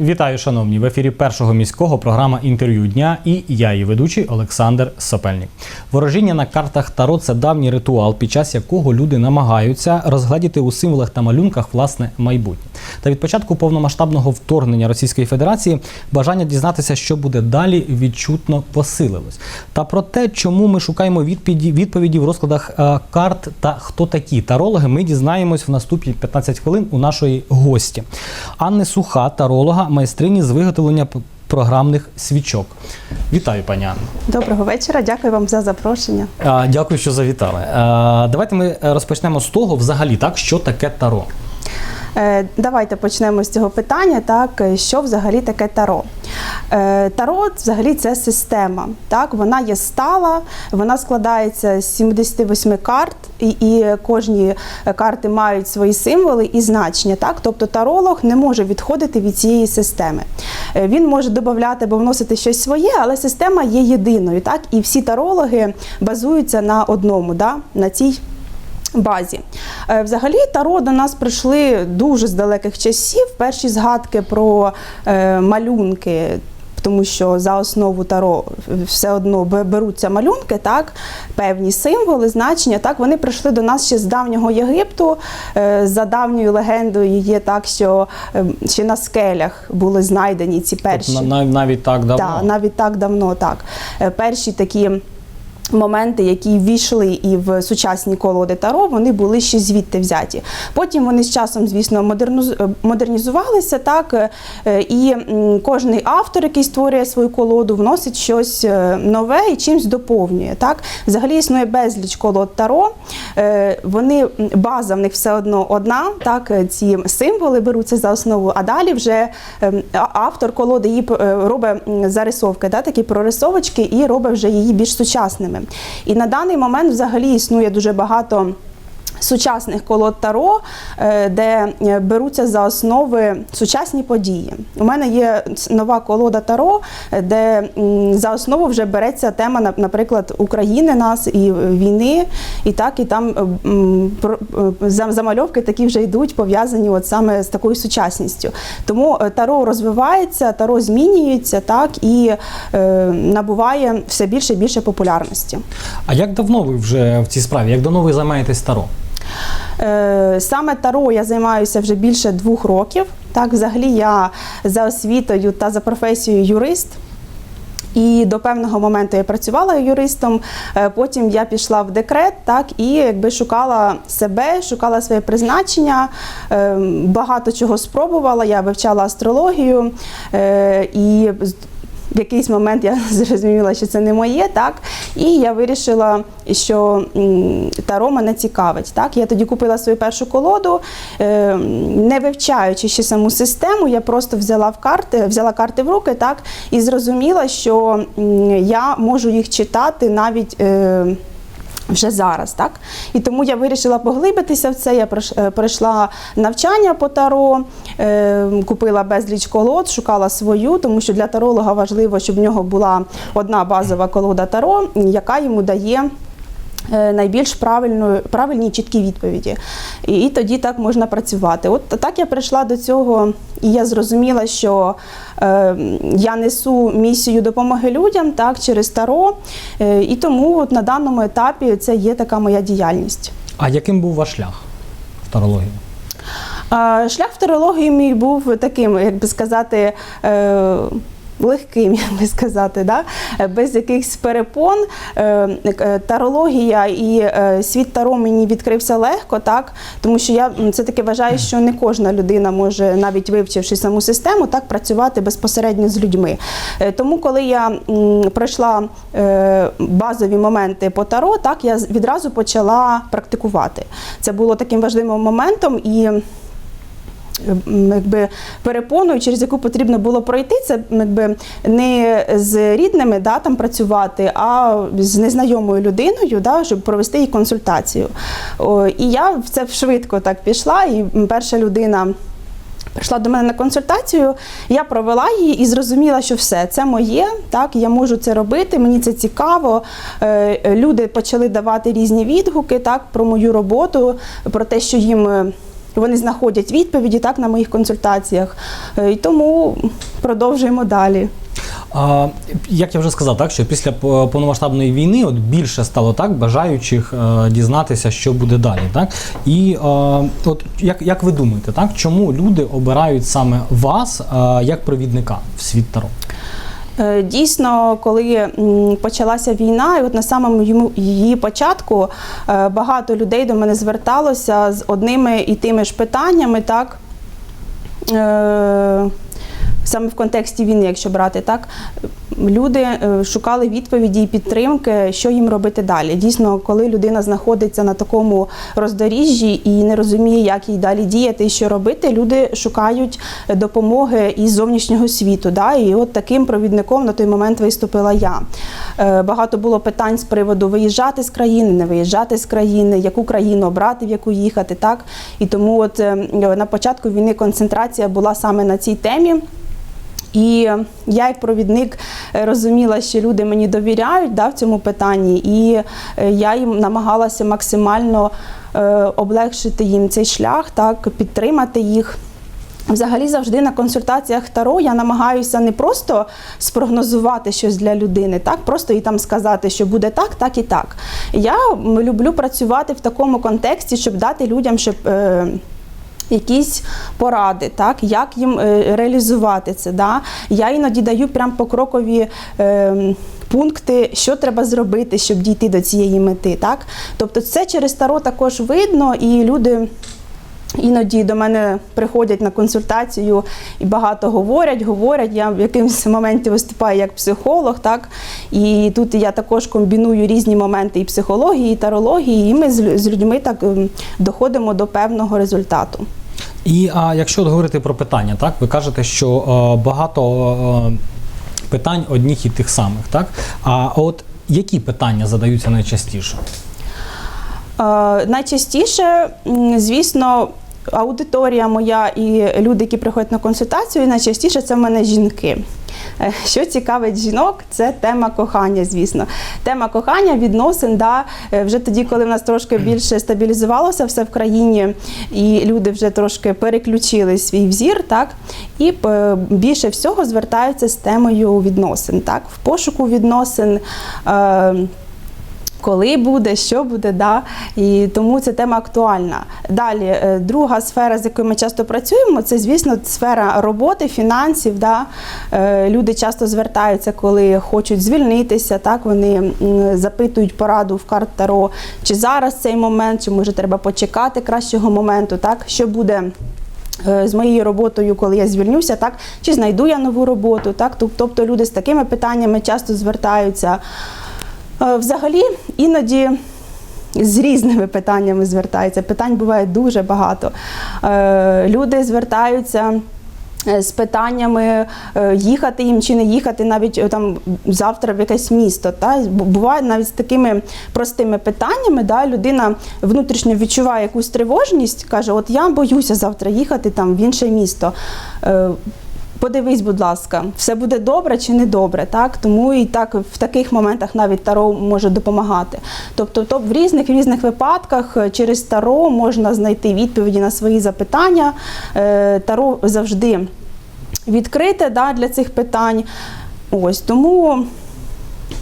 Вітаю, шановні! В ефірі першого міського програма інтерв'ю дня і я, її ведучий Олександр Сопельник. Ворожіння на картах Таро це давній ритуал, під час якого люди намагаються розгледіти у символах та малюнках власне майбутнє. Та від початку повномасштабного вторгнення Російської Федерації бажання дізнатися, що буде далі, відчутно посилилось. Та про те, чому ми шукаємо відповіді, відповіді в розкладах е, карт та хто такі тарологи, ми дізнаємось в наступні 15 хвилин у нашої гості. Анни Суха, таролога, майстрині з виготовлення програмних свічок. Вітаю, пані Анна. Доброго вечора, дякую вам за запрошення. А, Дякую, що завітали. А, Давайте ми е, розпочнемо з того, взагалі, так, що таке таро. Е, Давайте почнемо з цього питання. Так, е, що взагалі таке таро? Е, Таро взагалі це система. Так, вона є стала, вона складається з 78 карт, і, і кожні карти мають свої символи і значення. Так, тобто таролог не може відходити від цієї системи. Е, Він може додати або вносити щось своє, але система є єдиною. Так, і всі тарологи базуються на одному, да, на цій базі. Е, Взагалі таро до нас прийшли дуже з далеких часів. Перші згадки про малюнки. Тому що за основу таро все одно беруться малюнки, так певні символи, значення. Так вони прийшли до нас ще з давнього Єгипту. Е, За давньою легендою є так, що е, ще на скелях були знайдені ці перші. Тобто, навіть так давно. Так, навіть так давно, так. Е, Перші такі. Моменти, які ввійшли і в сучасні колоди Таро, вони були ще звідти взяті. Потім вони з часом, звісно, е, модернізувалися, так е, і кожний автор, який створює свою колоду, вносить щось е, нове і чимось доповнює. Так, взагалі існує безліч колод Таро. Вони база в них все одно одна. Так, ці символи беруться за основу, а далі вже ем, автор колоди її робить зарисовки, да, такі прорисовочки, і робить вже її більш сучасними. І на даний момент взагалі існує дуже багато. Сучасних колод таро, е, де е, беруться за основи сучасні події. У мене є нова колода таро, е, де за основу вже береться тема, на- наприклад, України нас і війни, і так, і там замальовки такі вже йдуть, пов'язані от саме з такою сучасністю. Тому таро розвивається, таро змінюється, так і набуває все більше і більше популярності. А як давно ви вже в цій справі? Як давно ви займаєтесь таро? Е, Саме таро я займаюся вже більше двох років. Так, взагалі я за освітою та за професією юрист. І до певного моменту я працювала юристом. е, Потім я пішла в декрет, так і якби шукала себе, шукала своє призначення. е, Багато чого спробувала. Я вивчала астрологію і в якийсь момент я зрозуміла, що це не моє, так і я вирішила, що таро мене цікавить. Так, я тоді купила свою першу колоду, е, не вивчаючи ще саму систему, я просто взяла в карти, взяла карти в руки, так і зрозуміла, що я можу їх читати навіть. Вже зараз, так і тому я вирішила поглибитися в це. Я е, пройшла навчання по таро, е, купила безліч колод, шукала свою, тому що для таролога важливо, щоб в нього була одна базова колода таро, яка йому дає. Е, Найбільш правильну, правильні і чіткі відповіді. І, і тоді так можна працювати. От так я прийшла до цього, і я зрозуміла, що е, я несу місію допомоги людям так, через таро. Е, і тому от на даному етапі це є така моя діяльність. А яким був ваш шлях в тарології? Шлях в тарології мій був таким, як би сказати. е, Легким, як би сказати, да? Е, без якихось перепон. Е, е, Тарологія і світ таро мені відкрився легко, так? тому що я це таки вважаю, що не кожна людина може, навіть вивчивши саму систему, так працювати безпосередньо з людьми. Тому, коли я пройшла базові моменти по таро, так я відразу почала практикувати. Це було таким важливим моментом і. Якби перепоною, через яку потрібно було пройти, це якби не з рідними да, там працювати, а з незнайомою людиною, да, щоб провести їй консультацію. О, і я в це швидко так пішла, і перша людина. Прийшла до мене на консультацію, я провела її і зрозуміла, що все це моє, так я можу це робити, мені це цікаво. Е, Люди почали давати різні відгуки так, про мою роботу, про те, що їм вони знаходять відповіді так на моїх консультаціях. Е, І тому продовжуємо далі. А, як я вже сказав, так що після повномасштабної війни от більше стало так бажаючих е, дізнатися, що буде далі. Так і е, от як, як ви думаєте, так чому люди обирають саме вас е, як провідника в світ Таро? Е, Дійсно, коли почалася війна, і от на самому її початку е, багато людей до мене зверталося з одними і тими ж питаннями, так. Е, Саме в контексті війни, якщо брати так, люди е, шукали відповіді і підтримки, що їм робити далі. Дійсно, коли людина знаходиться на такому роздоріжжі і не розуміє, як їй далі діяти і що робити, люди шукають допомоги із зовнішнього світу. Да? І от таким провідником на той момент виступила я. Е, Багато було питань з приводу виїжджати з країни, не виїжджати з країни, яку країну обрати, в яку їхати. Так? І тому от е, на початку війни концентрація була саме на цій темі. І я, як провідник, е, розуміла, що люди мені довіряють да, в цьому питанні, і е, я їм намагалася максимально е, облегшити їм цей шлях, так, підтримати їх. Взагалі, завжди на консультаціях Таро я намагаюся не просто спрогнозувати щось для людини, так просто і там сказати, що буде так, так і так. Я люблю працювати в такому контексті, щоб дати людям, щоб. Е, якісь поради, так як їм е, реалізувати це. Да? Я іноді даю прям покрокові е, пункти, що треба зробити, щоб дійти до цієї мети. Так? Тобто, це через таро також видно, і люди. Іноді до мене приходять на консультацію і багато говорять, говорять. Я в якомусь моменті виступаю як психолог, так і тут я також комбіную різні моменти і психології, і тарології, і ми з людьми так ем, доходимо до певного результату. І а якщо говорити про питання, так ви кажете, що е, багато е, питань одніх і тих самих, так? А от які питання задаються найчастіше? Е, Найчастіше, звісно, аудиторія моя і люди, які приходять на консультацію, найчастіше це в мене жінки. Е, Що цікавить жінок, це тема кохання, звісно. Тема кохання, відносин, да, е, вже тоді, коли в нас трошки більше стабілізувалося все в країні, і люди вже трошки переключили свій взір, так, і е, більше всього звертаються з темою відносин. Так, в пошуку відносин. Е, коли буде, що буде, да? і тому ця тема актуальна. Далі, е, друга сфера, з якою ми часто працюємо, це, звісно, сфера роботи, фінансів. Да? Е, Люди часто звертаються, коли хочуть звільнитися, так? вони запитують пораду в карт Таро, чи зараз цей момент, чи може треба почекати кращого моменту, так? що буде. е, З моєю роботою, коли я звільнюся, так чи знайду я нову роботу, так тобто люди з такими питаннями часто звертаються. Е, Взагалі, іноді з різними питаннями звертаються. Питань буває дуже багато. Е, Люди звертаються. е, З питаннями їхати їм чи не їхати навіть там завтра в якесь місто. Та буває навіть з такими простими питаннями, да, людина внутрішньо відчуває якусь тривожність, каже: От я боюся завтра їхати там в інше місто. Подивись, будь ласка, все буде добре чи не добре, так тому і так в таких моментах навіть таро може допомагати. Тобто, то в різних різних випадках е, через таро можна знайти відповіді на свої запитання. Е, Таро завжди відкрите да, для цих питань. Ось тому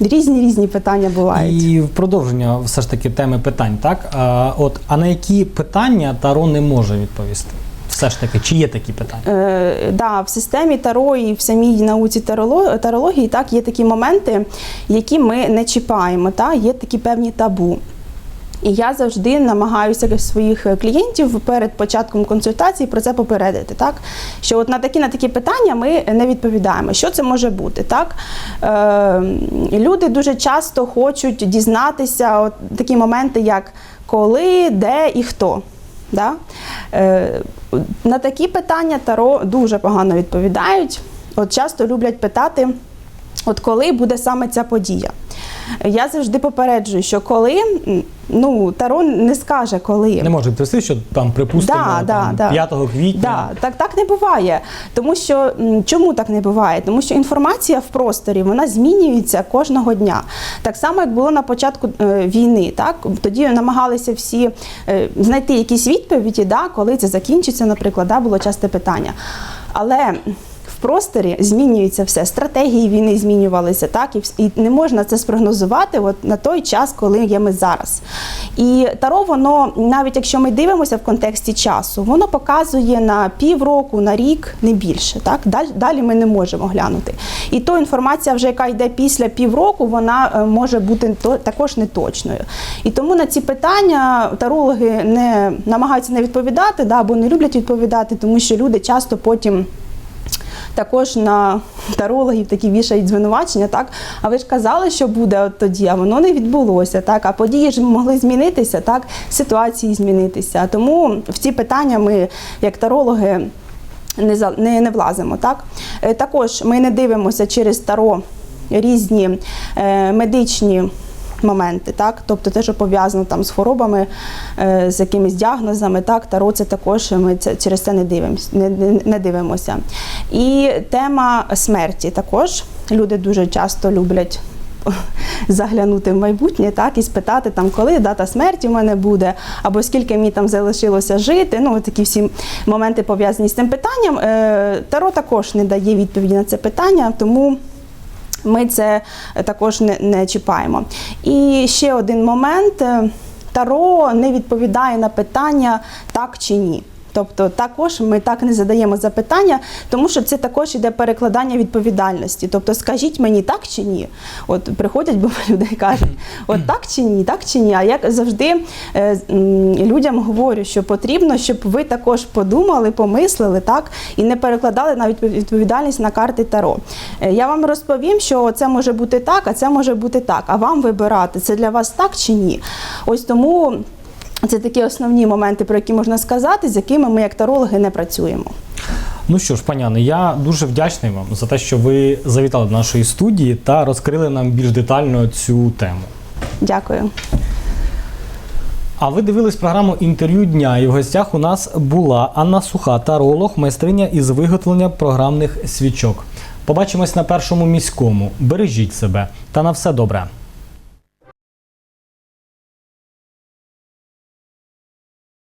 різні різні питання бувають. І в продовження все ж таки теми питань, так? А, от, а на які питання Таро не може відповісти? Все ж таки, чи є такі питання? Е, да, в системі Таро і в самій науці тарології так, є такі моменти, які ми не чіпаємо, та, є такі певні табу. І я завжди намагаюся своїх клієнтів перед початком консультації про це попередити. Так? Що от на такі на такі питання ми не відповідаємо. Що це може бути? Так? Е, люди дуже часто хочуть дізнатися от такі моменти, як коли, де і хто. Да? Е, на такі питання Таро дуже погано відповідають. От часто люблять питати, от коли буде саме ця подія. Я завжди попереджую, що коли ну таро не скаже коли. Не може відповісти, що там припустимо Да, да, там, да. 5 квітня. Да, так, так не буває. Тому що чому так не буває? Тому що інформація в просторі вона змінюється кожного дня. Так само, як було на початку е, війни. Так тоді намагалися всі е, знайти якісь відповіді, да, коли це закінчиться, наприклад, да, було часте питання. Але в просторі змінюється все. Стратегії війни змінювалися, так і, не можна це спрогнозувати от на той час, коли є ми зараз. І таро, воно, навіть якщо ми дивимося в контексті часу, воно показує на півроку, на рік, не більше. Так далі, ми не можемо глянути. І то інформація, вже яка йде після півроку, вона е, може бути також неточною. І тому на ці питання тарологи не намагаються не відповідати, да, або не люблять відповідати, тому що люди часто потім. Також на тарологів такі вішають звинувачення, так а ви ж казали, що буде от тоді, а воно не відбулося. Так, а події ж могли змінитися, так, ситуації змінитися. Тому в ці питання ми, як тарологи, не, не, не влазимо. Так? Е, Також ми не дивимося через таро різні е, медичні. Моменти, так, тобто те, що пов'язано там з хворобами, е, з якимись діагнозами, так, таро це також ми це через це не дивимося, не, не дивимося. І тема смерті також люди дуже часто люблять заглянути в майбутнє, так, і спитати там, коли дата смерті в мене буде, або скільки мені там залишилося жити. Ну, такі всі моменти пов'язані з цим питанням. Е, Таро також не дає відповіді на це питання, тому. Ми це також не, не чіпаємо. І ще один момент: е, Таро не відповідає на питання так чи ні. Тобто також ми так не задаємо запитання, тому що це також іде перекладання відповідальності. Тобто, скажіть мені так чи ні. От приходять бо люди кажуть, от так чи ні, так чи ні. А як завжди е, людям говорю, що потрібно, щоб ви також подумали, помислили, так і не перекладали навіть відповідальність на карти Таро. Е, Я вам розповім, що це може бути так, а це може бути так. А вам вибирати, це для вас так чи ні. Ось тому. Це такі основні моменти, про які можна сказати, з якими ми як тарологи не працюємо. Ну що ж, паняни, я дуже вдячний вам за те, що ви завітали до нашої студії та розкрили нам більш детально цю тему. Дякую. А ви дивились програму інтерв'ю дня, і в гостях у нас була Анна Суха, таролог, майстриня із виготовлення програмних свічок. Побачимось на першому міському. Бережіть себе та на все добре.